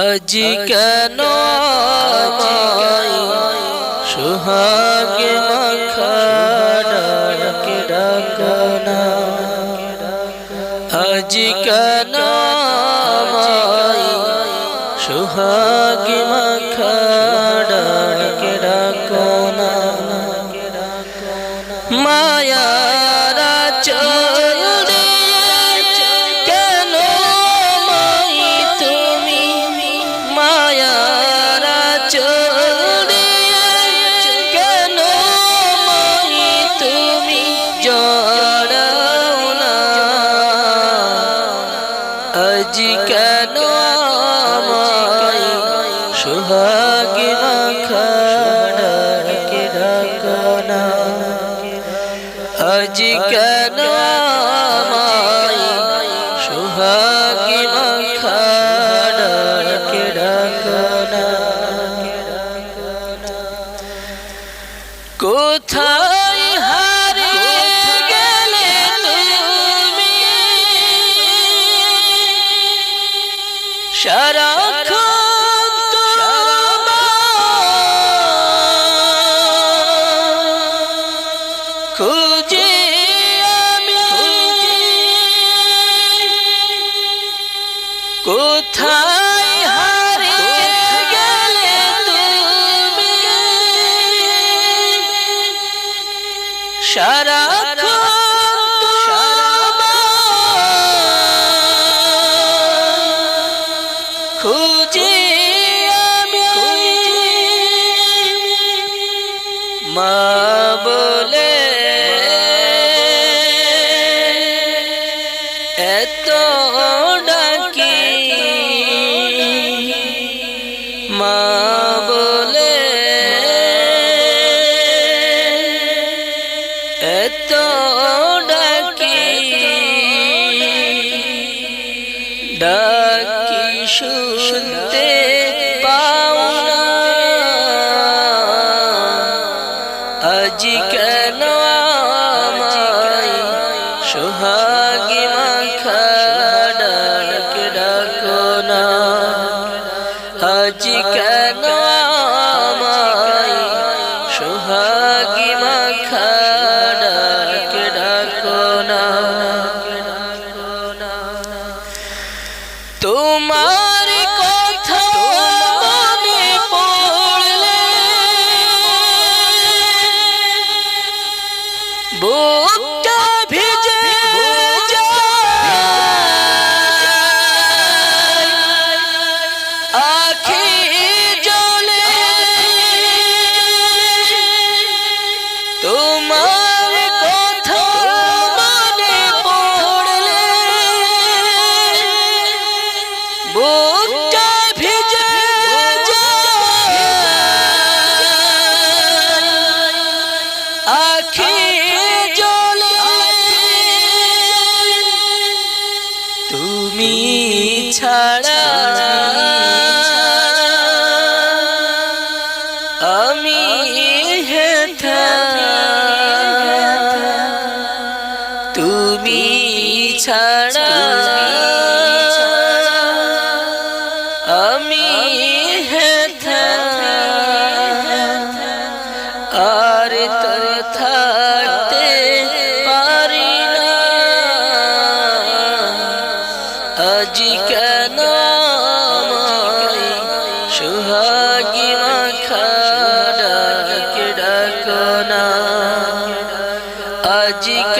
আজ কেন জিকর হাজি কেন সুহাগি মাখানকে ডাকনা কোথায় হারে গেলে তুমি? সারা খুঁজে সারা খুঁজে আমি মা বলে এত শুনতে ছাড়া আমি হেথা তুমি ছাড়া de